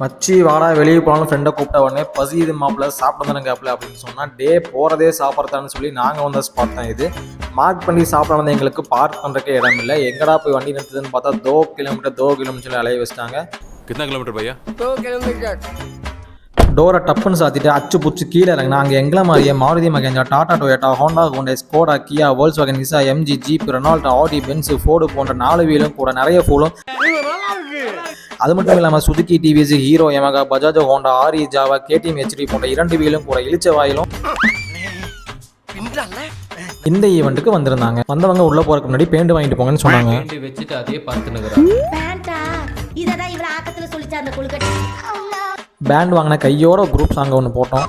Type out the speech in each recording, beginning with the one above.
மச்சி வாடா வெளியே போனாலும் ஃப்ரெண்டை கூப்பிட்ட உடனே பசியுது மாப்பிள்ள சாப்பிட தானே கேப்பில்? அப்படின்னு சொன்னால் டே போகிறதே சாப்பிட்றதான்னு சொல்லி நாங்கள் வந்த ஸ்பாட் தான் இது. மார்க் பண்ணி சாப்பிட வந்து எங்களுக்கு பார்க் பண்ணுறக்கே இடம் இல்லை. எங்கடா போய் வண்டி நிறுத்துதுன்னு பார்த்தா தோ கிலோமீட்டர் தோ கிலோமீட்டர் அலைய வச்சிட்டாங்க. கித்தனை கிலோமீட்டர் பையா? தோ கிலோமீட்டர். டோரை டப்புன்னு சாத்திட்டு அச்சு புச்சு கீழே இறங்க நாங்கள் எங்களை மாதிரியே Maruti Mahindra Tata Toyota Honda Hyundai Skoda Kia Volkswagen Nissan MG Jeep Renault Audi Benz Ford போன்ற நாலு வீலும் கூட நிறைய ஃபூலும் அது மட்டும் இல்லாமல் Suzuki TVS Hero Yamaha Bajaj Honda ஆரி ஜாவா கேடிஎம் ஹெச்டி போன்ற இரண்டு வீலும் கூட இழிச்ச வாயிலும் இந்த ஈவெண்ட்டுக்கு வந்திருந்தாங்க. வந்தவங்க உள்ள போறதுக்கு முன்னாடி பேண்ட் வாங்கிட்டு போங்கன்னு சொன்னாங்க. வச்சுட்டு அதே பார்த்து நிற்கிறான் பேண்டா இததான் இவ்வளவு ஆக்கத்துல சொல்லிச்சா அந்த கொழுக்கட்டை? பேண்ட் வாங்கின கையோட குரூப் சாங் ஒன்று போட்டோம்.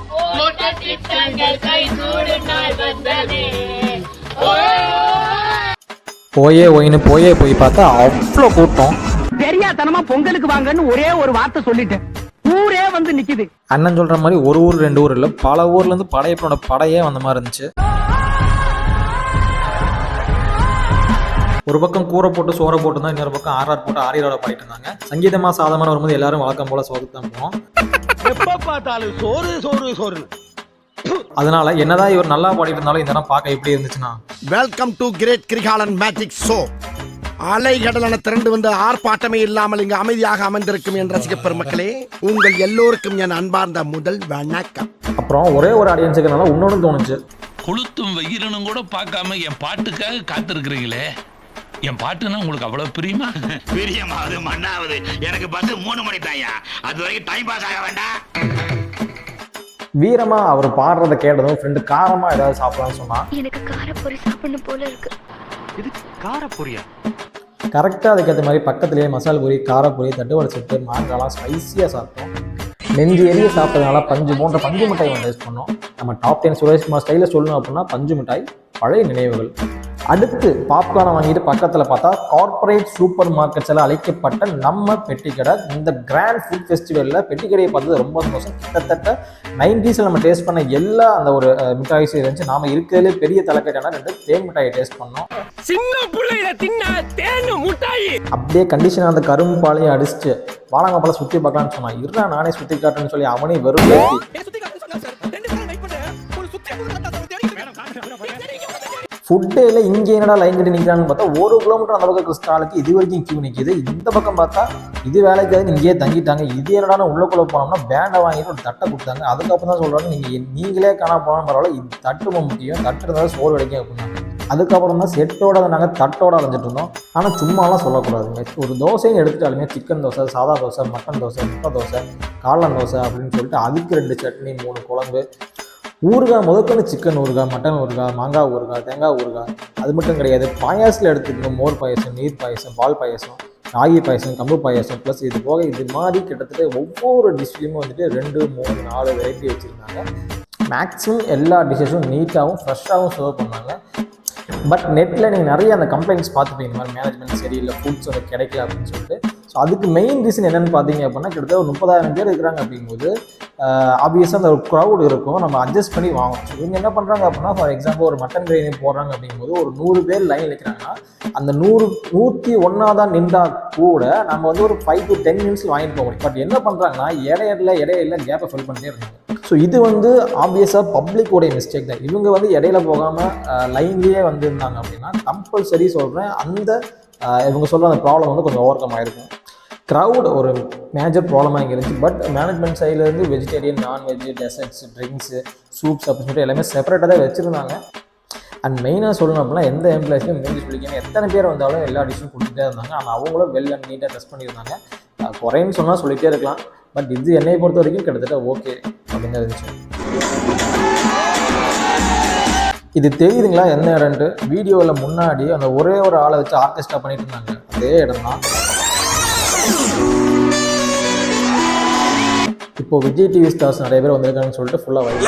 போயே ஒயின்னு போயே போய் பார்த்தா அவ்வளோ கூட்டம். தெரியாதனமா பொங்கலுக்கு வாங்கன்னு ஒரே ஒரு வார்த்தை சொல்லிட்டேன். ஊரே வந்து நிக்குது. அண்ணன் சொல்ற மாதிரி ஒரு ஊர் ரெண்டு ஊர் இல்லை. பல ஊர்ல இருந்து படையப்பனோட படையே வந்த மாதிரி இருந்துச்சு. ஒரு பக்கம் கூரை போட்டு சோறை போட்டு தான் இன்னொரு பக்கம் ஆர்ஆர் போட்டு ஆரியரோட பாடிட்டு இருந்தாங்க. சங்கீதமா சாதமான வரும்போது எல்லாரும் வழக்கம் போல சோறு தான் போனோம். எப்ப பார்த்தாலும் சோறு சோறு சோறு அதனால என்னதான் இவர் நல்லா பாடிட்டு இருந்தாலும் இந்த இடம் பார்க்க எப்படி இருந்துச்சுன்னா? Welcome to great Kirikalan magic show அலைகடலான திரண்டு வந்து ஆர்ப்பாட்டமே இல்லாமல் இங்கு அமைதியாக அமர்ந்திருக்கும் என் ரசிக பெருமக்களே உங்கள் எல்லோருக்கும் என் அன்பார்ந்த முதல் வணக்கம். அப்புறம் ஒரே ஒரு ஆடியன்ஸுக்குனால இன்னொன்று தோணுச்சு. கொளுத்தும் வெயிலனும் கூட பார்க்காம என் பாட்டுக்காக காத்திருக்கிறீங்களே? என் பாட்டுன்னா உங்களுக்கு அவ்வளவு பிரியுமா? பிரியமாவது மண்ணாவது. எனக்கு பஸ் மூணு மணி தாயா அது வரைக்கும் டைம் பாஸ் ஆக வேண்டாம். வீரமா அவர் பாடுறத கேட்டதும் ஃப்ரெண்டு காரமா ஏதாவது சாப்பிடலாம்னு சொன்னா எனக்கு காரப்பொரி சாப்பிடணும் போல இருக்கு. இது காரப்பொரியா கரெக்டாக அதுக்கேற்ற மாதிரி பக்கத்துலேயே மசால் பொரி காரப்பொரி தட்டுவடை செட்டு மாங்காலாம் ஸ்பைஸியாக சாப்பிட்டோம். நெஞ்சு எரிய சாப்பிட்டதுனால பஞ்சு போன்ற பஞ்சு மிட்டாய் ஒன்று டேஸ்ட் பண்ணோம். நம்ம டாப் டென் சுரேஷ்குமார் ஸ்டைலில் சொல்லணும் அப்படின்னா பஞ்சு மிட்டாய் பழைய நினைவுகள். அடுத்து பாப்கார்னை வாங்கிட்டு பக்கத்தில் பார்த்தா கார்ப்பரேட் சூப்பர் மார்க்கெட்ஸ் எல்லாம் அழைக்கப்பட்ட நம்ம பெட்டி கடை. இந்த கிராண்ட் ஃபுட் ஃபெஸ்டிவலில் பெட்டி கடையை பார்த்தது ரொம்ப சந்தோஷம். கிட்டத்தட்ட நைன்டிஸில் நம்ம டேஸ்ட் பண்ண எல்லா அந்த ஒரு அஹ், மிட்டாய்ஸும் இருந்துச்சு. நாம இருக்கிறதுலே பெரிய தலைக்கட்டான ரெண்டு தேன் மிட்டாயை டேஸ்ட் பண்ணோம். சின்ன புள்ளையில தின்ன தேனு முட்டாயி. அப்படியே கண்டிஷனாக அந்த கரும்பு பாலையும் அடிச்சுட்டு வாழங்காப்பால சுற்றி பார்க்கலாம்னு சொன்னான். இருடா நானே சுற்றி காட்டுன்னு சொல்லி அவனே வெறும் ஃபுட்டேல இங்கே என்னடா லைன் கட்டி நிற்கிறான்னு பார்த்தா ஒரு கிலோமீட்டர் அந்த பக்கம் கிறிஸ்டாலுக்கு இது வரைக்கும் கியூ நிற்கிது இந்த பக்கம் பார்த்தா இது வேலைக்காது இங்கேயே தங்கிட்டாங்க. இது என்னடா உள்ளக்குள்ள போனோம்னா பேண்டை வாங்கிட்டு ஒரு தட்டை கொடுத்தாங்க. அதுக்கப்புறம் தான் சொல்கிறாங்க நீங்கள் நீங்களே காணா போனாலும் பரவாயில்ல இது தட்டு ரொம்ப முக்கியம். தட்டு இருந்தாலும் சோறு கிடைக்கும் அப்படின்னாங்க அதுக்கப்புறம் தான் செட்டோட நாங்கள் தட்டோட அலைஞ்சிட்டு இருந்தோம். ஆனால் சும்மாலாம் சொல்லக்கூடாதுங்க ஒரு தோசையும் எடுத்துட்டாலுமே சிக்கன் தோசை சாதா தோசை மட்டன் தோசை முட்டை தோசை காளான் தோசை அப்படின்னு சொல்லிட்டு அதுக்கு ரெண்டு சட்னி மூணு குழம்பு ஊறுகாய் முதற்கொண்டு சிக்கன் ஊறுகாய் மட்டன் ஊறுகாய் மாங்காய் ஊறுகாய் தேங்காய் ஊறுகாய் அது மட்டும் கிடையாது. பாயாசத்தில் எடுத்துக்கணும். மோர் பாயாசம் நீர் பாயசம் பால் பாயாசம் ராகி பாயசம் கம்பு பாயசம். ப்ளஸ் இது போக இது மாதிரி கிட்டத்தட்ட ஒவ்வொரு டிஷ்லையுமே வந்துட்டு ரெண்டு மூணு நாலு வெரைட்டி வச்சுருந்தாங்க. மேக்ஸிமம் எல்லா டிஷ்ஷஸும் நீட்டாகவும் ஃப்ரெஷ்ஷாகவும் சர்வ் பண்ணாங்க. பட் நெட்டில் நீங்கள் நிறைய அந்த கம்ப்ளைண்ட்ஸ் பார்த்துப்பீங்க. இந்த மாதிரி மேனேஜ்மெண்ட் சரியில்லை ஃபுட்ஸ் வந்து கிடைக்கல அப்படின்னு சொல்லிட்டு. அதுக்கு மெயின் ரீசன் என்னென்னு பார்த்தீங்க அப்படின்னா கிட்டத்தட்ட ஒரு முப்பதாயிரம் பேர் இருக்கிறாங்க அப்படிங்கும்போது ஆப்வியஸாக அந்த ஒரு க்ரௌட் இருக்கும். நம்ம அட்ஜஸ்ட் பண்ணி வாங்கணும். இவங்க என்ன பண்ணுறாங்க அப்படின்னா ஃபார் எக்ஸாம்பிள் ஒரு மட்டன் பிரியாணி போடுறாங்க அப்படிங்கும்போது ஒரு நூறு பேர் லைன் நிற்கிறாங்கன்னா அந்த நூறு நூற்றி ஒன்றா தான் நின்றால் கூட நம்ம வந்து ஒரு ஃபைவ் டு டென் மினிட்ஸில் வாங்கிட்டு போக முடியும் பட் என்ன பண்ணுறாங்கன்னா இடையில இடையில கேப்பை ஃபில் பண்ணிட்டே இருந்தாங்க ஸோ இது வந்து ஆப்வியஸாக பப்ளிக்கோடைய மிஸ்டேக் தான். இவங்க வந்து இடையில போகாமல் லைன்லேயே வந்திருந்தாங்க அப்படின்னா கம்பல்சரி சொல்கிறேன் அந்த இவங்க சொல்கிற அந்த ப்ராப்ளம் வந்து கொஞ்சம் ஓவர் கம் ஆகிருக்கும் க்ரௌட் ஒரு மேஜர் ப்ராப்ளமாக இங்கே இருந்துச்சு பட் மேனேஜ்மெண்ட் சைட்லேருந்து vegetarian non veg desserts drinks soups அப்படின்னு சொல்லிட்டு எல்லாமே செப்பரேட்டாக தான் வச்சுருந்தாங்க. அண்ட் மெயினாக சொல்லணும் அப்படின்னா எந்த எம்ப்ளாயிஸும் மீதி சொல்லிக்கணும் எத்தனை பேர் வந்தாலும் எல்லா டிஷ்ஷும் கொடுத்துட்டே இருந்தாங்க. ஆனால் அவங்களும் வெல் அண்ட் நீட்டாக டெஸ்ட் பண்ணியிருந்தாங்க. குறைன்னு சொன்னால் சொல்லிகிட்டே இருக்கலாம். பட் இது என்னை பொறுத்த வரைக்கும் கிட்டத்தட்ட ஓகே அப்படின்னு இருந்துச்சு. இது தெரியுதுங்களா என்ன இடம்ட்டு வீடியோவில் முன்னாடி அந்த ஒரே ஒரு ஆளை வச்சு ஆர்கெஸ்ட்ரா பண்ணிட்டு இருந்தாங்க. அதே இடம் தான் இப்போ விஜய் டிவி ஸ்டார்ஸ் நிறைய பேர் வந்திருக்காங்கன்னு சொல்லிட்டு ஃபுல்லாக வைக்க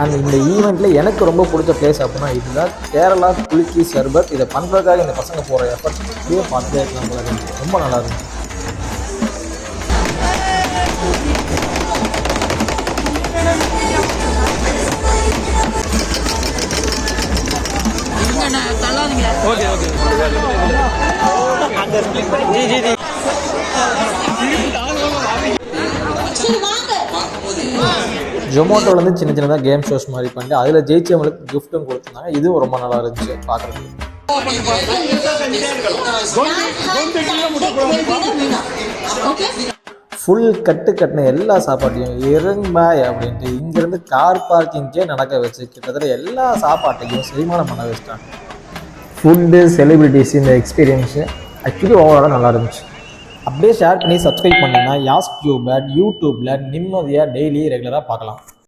அண்ட் இந்த ஈவெண்ட்டில் எனக்கு ரொம்ப பிடிச்ச பிளேஸ் அப்படின்னா இதுதான். கேரளா குலுக்கி சர்பத் இதை பண்ணுறதுக்காக இந்த பசங்க போகிற எஃபர்ட் பார்த்துட்டே இருக்கலாம் ஓகே ஓகே ஜி சின்ன சின்னதாக கேம் ஷோஸ் மாதிரி பண்ணி அதில் ஜெயிச்சவங்களுக்கு கிஃப்ட்டும் கொடுத்துருந்தாங்க. இதுவும் ரொம்ப நல்லா இருந்துச்சு பார்க்குறதுக்கு ஓகே ஃபுல் கட்டு கட்டின எல்லா சாப்பாட்டையும் இறங்பாய் அப்படின்ட்டு இங்கேருந்து கார் பார்க்கிங்கே நடக்க வச்சு கிட்டத்தட்ட எல்லா சாப்பாட்டையும் செரிமானம் பண்ண வச்சுட்டாங்க. ஃபுட்டு செலிபிரிட்டிஸ் இந்த எக்ஸ்பீரியன்ஸு ஆக்சுவலி ஓவராலாக நல்லா இருந்துச்சு. அப்படியே ஷேர் பண்ணி சப்ஸ்கிரைப் பண்ணிங்கன்னா யாஸ் கியூபேட் யூடியூப்பில் நிம்மதியாக டெய்லி ரெகுலராக பார்க்கலாம்.